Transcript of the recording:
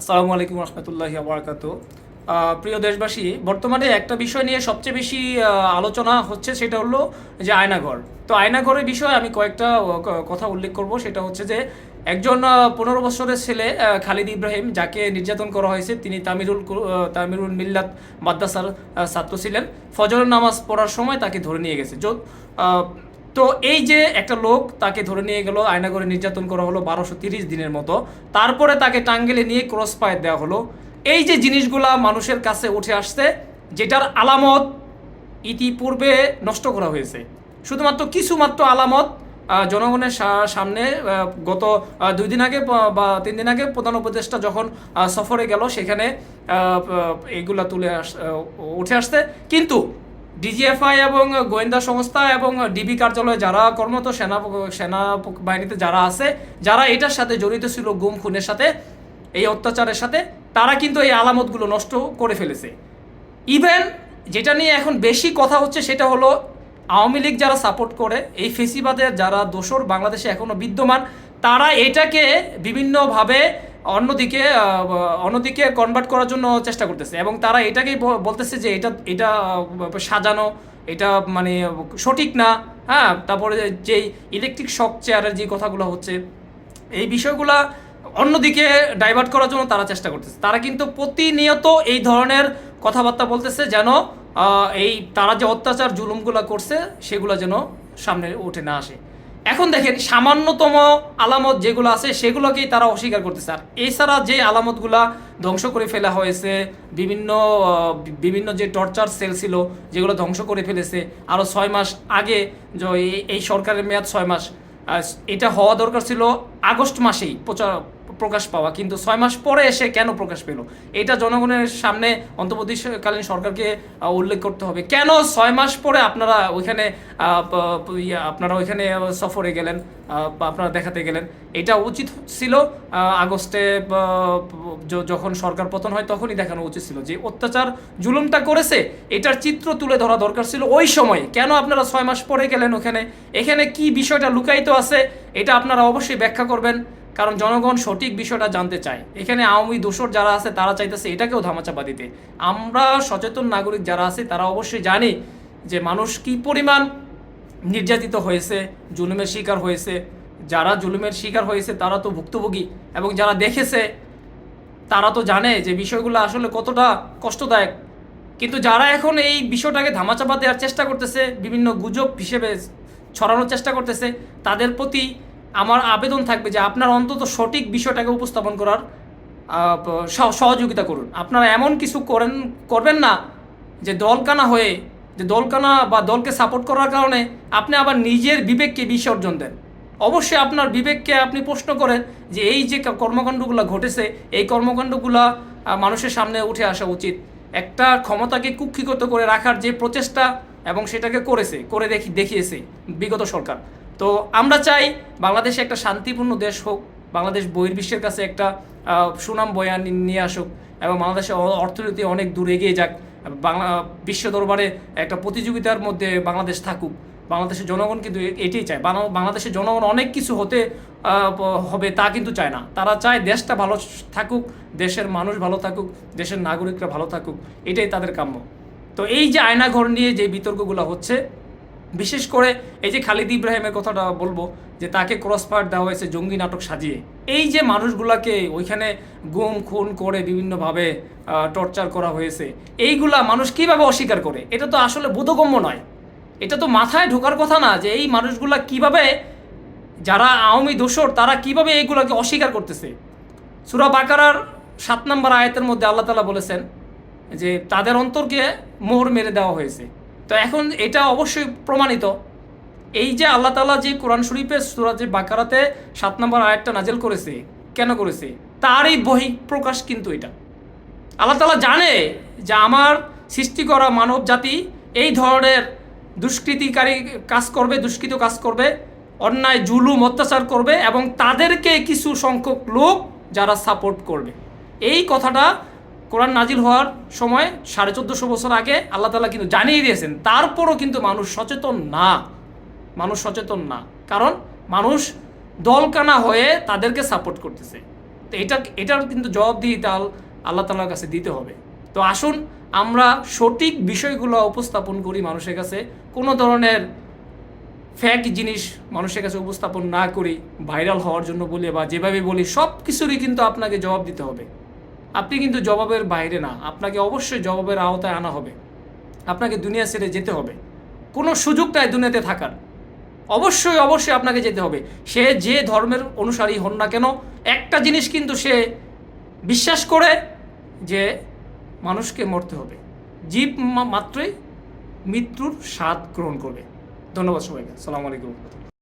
আসসালামু আলাইকুম রহমতুল্লাহ আবরাকাত প্রিয় দেশবাসী, বর্তমানে একটা বিষয় নিয়ে সবচেয়ে বেশি আলোচনা হচ্ছে সেটা হলো যে আয়নাঘর তো আয়নাঘরের বিষয়ে আমি কয়েকটা কথা উল্লেখ করব। সেটা হচ্ছে যে একজন পনেরো বছরের ছেলে খালিদ ইব্রাহিম, যাকে নির্যাতন করা হয়েছে, তিনি তামিরুল তামিরুল মিল্লাত মাদ্রাসার ছাত্র ছিলেন। ফজরের নামাজ পড়ার সময় তাকে ধরে নিয়ে গেছে। তো এই যে একটা লোক তাকে ধরে নিয়ে গেল আয়নাগরে নির্যাতন করা হলো বারোশো তিরিশ দিনের মতো। তারপরে তাকে টাঙ্গেলে নিয়ে ক্রস ফায়ার দেওয়া হলো। এই যে জিনিসগুলা মানুষের কাছে উঠে আসছে, যেটার আলামত ইতিপূর্বে নষ্ট করা হয়েছে। শুধুমাত্র কিছু মাত্র আলামত জনগণের সামনে গত দুই দিন আগে বা- তিন দিন আগে প্রধান উপদেষ্টা যখন সফরে গেল, সেখানে এইগুলা তুলে আস উঠে আসছে। কিন্তু ডিজিএফআই এবং গোয়েন্দা সংস্থা এবং ডিবি কার্যালয়ে যারা কর্মরত সেনা সেনা বাহিনীতে যারা আছে, যারা এটার সাথে জড়িত ছিল গুম, খুনের সাথে, এই অত্যাচারের সাথে, তারা কিন্তু এই আলামতগুলো নষ্ট করে ফেলেছে। ইভেন যেটা নিয়ে এখন বেশি কথা হচ্ছে সেটা হলো, আওয়ামী লীগ যারা সাপোর্ট করে, এই ফেসিবাদের যারা দোসর বাংলাদেশে এখনও বিদ্যমান, তারা এটাকে বিভিন্নভাবে অন্যদিকে অন্যদিকে কনভার্ট করার জন্য চেষ্টা করতেছে। এবং তারা এটাকেই বলতেছে যে এটা এটা সাজানো, এটা মানে সঠিক না হ্যাঁ? তারপরে যেই ইলেকট্রিক শক চেয়ারের যে কথাগুলো হচ্ছে, এই বিষয়গুলা অন্যদিকে ডাইভার্ট করার জন্য তারা চেষ্টা করতেছে। তারা কিন্তু প্রতিনিয়ত এই ধরনের কথাবার্তা বলতেছে যেন এই তারা যে অত্যাচার জুলুমগুলো করছে, সেগুলো যেন সামনে উঠে না আসে। এখন দেখেন, সামান্যতম আলামত যেগুলো আছে, সেগুলোকেই তারা অস্বীকার করতেছে। আর এছাড়া যে আলামতগুলা ধ্বংস করে ফেলা হয়েছে, বিভিন্ন বিভিন্ন যে টর্চার সেল ছিল, যেগুলো ধ্বংস করে ফেলেছে আরও ছয় মাস আগে এই- সরকারের মেয়াদ ছয় মাস এটা হওয়া দরকার ছিল আগস্ট মাসেই প্রচার প্রকাশ পাওয়া, কিন্তু ছয় মাস পরে এসে কেন প্রকাশ পেল? এটা জনগণের সামনে অন্তর্বর্তীকালীন সরকারকে উল্লেখ করতে হবে। কেন ছয় মাস পরে আপনারা ওইখানে আপনারা ওইখানে সফরে গেলেন আপনারা দেখাতে গেলেন? এটা উচিত ছিল আগস্টে যখন সরকার পতন হয় তখনই দেখানো উচিত ছিল। যে অত্যাচার জুলুমটা করেছে, এটার চিত্র তুলে ধরা দরকার ছিল ওই সময়। কেন আপনারা ছয় মাস পরে গেলেন ওখানে? এখানে কি বিষয়টা লুকায়িত আছে, এটা আপনারা অবশ্যই ব্যাখ্যা করবেন। কারণ জনগণ সঠিক বিষয়টা জানতে চায়। এখানে আওয়ামী দোসর যারা আছে, তারা চাইতেছে এটাকেও ধামাচাপা দিতে। আমরা সচেতন নাগরিক যারা আছে, তারা অবশ্যই জানি যে মানুষ কি পরিমাণ নির্যাতিত হয়েছে, জুলুমের শিকার হয়েছে। যারা জুলুমের শিকার হয়েছে, তারা তো ভুক্তভোগী এবং যারা দেখেছে, তারা তো জানে যে বিষয়গুলো আসলে কতটা কষ্টদায়ক। কিন্তু যারা এখন এই বিষয়টাকে ধামাচাপা দেওয়ার চেষ্টা করতেছে, বিভিন্ন গুজব হিসেবে ছড়ানোর চেষ্টা করতেছে, তাদের প্রতি আমার আবেদন থাকবে যে আপনার অন্তত সঠিক বিষয়টাকে উপস্থাপন করার সহযোগিতা করুন। আপনারা এমন কিছু করেন, করবেন না যে দলকানা হয়ে, যে দলকানা বা দলকে সাপোর্ট করার কারণে আপনি আবার নিজের বিবেককে বিসর্জন দেন। অবশ্যই আপনার বিবেককে আপনি প্রশ্ন করেন যে এই যে কর্মকাণ্ডগুলো ঘটেছে, এই কর্মকাণ্ডগুলো মানুষের সামনে উঠে আসা উচিত। একটা ক্ষমতাকে কুক্ষিগত করে রাখার যে প্রচেষ্টা এবং সেটাকে করেছে, করে দেখি দেখিয়েছে বিগত সরকার। তো আমরা চাই বাংলাদেশে একটা শান্তিপূর্ণ দেশ হোক, বাংলাদেশ বহির্বিশ্বের কাছে একটা সুনাম বয়ান নিয়ে আসুক এবং বাংলাদেশের অর্থনীতি অনেক দূর এগিয়ে যাক। বাংলা, বিশ্ব দরবারে একটা প্রতিযোগিতার মধ্যে বাংলাদেশ থাকুক। বাংলাদেশের জনগণ কিন্তু এটাই চায়। বাংলা- বাংলাদেশের জনগণ অনেক কিছু হতে হবে তা কিন্তু চায় না। তারা চায় দেশটা ভালো থাকুক, দেশের মানুষ ভালো থাকুক, দেশের নাগরিকরা ভালো থাকুক, এটাই তাদের কাম্য। তো এই যে আয়নাঘর নিয়ে যে বিতর্কগুলো হচ্ছে বিশেষ করে এই যে খালিদ ইব্রাহিমের কথাটা বলব, যে তাকে ক্রসফায়ার দেওয়া হয়েছে জঙ্গি নাটক সাজিয়ে। এই যে মানুষগুলাকে ওইখানে গুম, খুন করে বিভিন্নভাবে টর্চার করা হয়েছে, এইগুলা মানুষ কীভাবে অস্বীকার করে? এটা তো আসলে বোধগম্য নয়। এটা তো মাথায় ঢোকার কথা না যে এই মানুষগুলা কীভাবে, যারা আওয়ামী দোসর তারা কীভাবে এইগুলাকে অস্বীকার করতেছে। সুরা বাকারার সাত নম্বর আয়াতের মধ্যে আল্লাহ তালা বলেছেন যে তাদের অন্তরকে মোহর মেরে দেওয়া হয়েছে। তো এখন এটা অবশ্যই প্রমাণিত। এই যে আল্লাহ তালা যে কোরআন শরীফের সুরা যে বাকারাতে সাত নম্বর আয়াতটা নাজেল করেছে, কেন করেছে? তারই বহি প্রকাশ কিন্তু এটা। আল্লাহ তালা জানে যে আমার সৃষ্টি করা মানব জাতি এই ধরনের দুষ্কৃতিকারী কাজ করবে, দুষ্কৃত কাজ করবে, অন্যায়, জুলুম, অত্যাচার করবে এবং তাদেরকে কিছু সংখ্যক লোক যারা সাপোর্ট করবে। এই কথাটা কোরআন নাজিল হওয়ার সময় সাড়ে চোদ্দোশো বছর আগে আল্লাহ তালা কিন্তু জানিয়ে দিয়েছেন, তারপরও কিন্তু মানুষ সচেতন না। মানুষ সচেতন না। কারণ মানুষ দলকানা হয়ে তাদেরকে সাপোর্ট করতেছে। তো এটা এটার কিন্তু জবাবদিহিতা আল- আল্লাহ তালার কাছে দিতে হবে। তো আসুন আমরা সঠিক বিষয়গুলো উপস্থাপন করি মানুষের কাছে। কোনো ধরনের ফ্যাক জিনিস মানুষের কাছে উপস্থাপন না করি ভাইরাল হওয়ার জন্য বলি বা যেভাবে বলি সব কিছুরই কিন্তু আপনাকে জবাব দিতে হবে। আপনি কিন্তু জবাবের বাইরে না। আপনাকে অবশ্যই জবাবের আওতায় আনা হবে। আপনাকে দুনিয়া ছেড়ে যেতে হবে। কোনো সুযোগ নাই দুনিয়াতে থাকার। অবশ্যই অবশ্যই আপনাকে যেতে হবে। সে যে ধর্মের অনুসারী হন না কেন, একটা জিনিস কিন্তু সে বিশ্বাস করে যে মানুষকে মরতে হবে। জীব মাত্রই মৃত্যুর স্বাদ গ্রহণ করবে। ধন্যবাদ সবাইকে। সালামু আলাইকুম।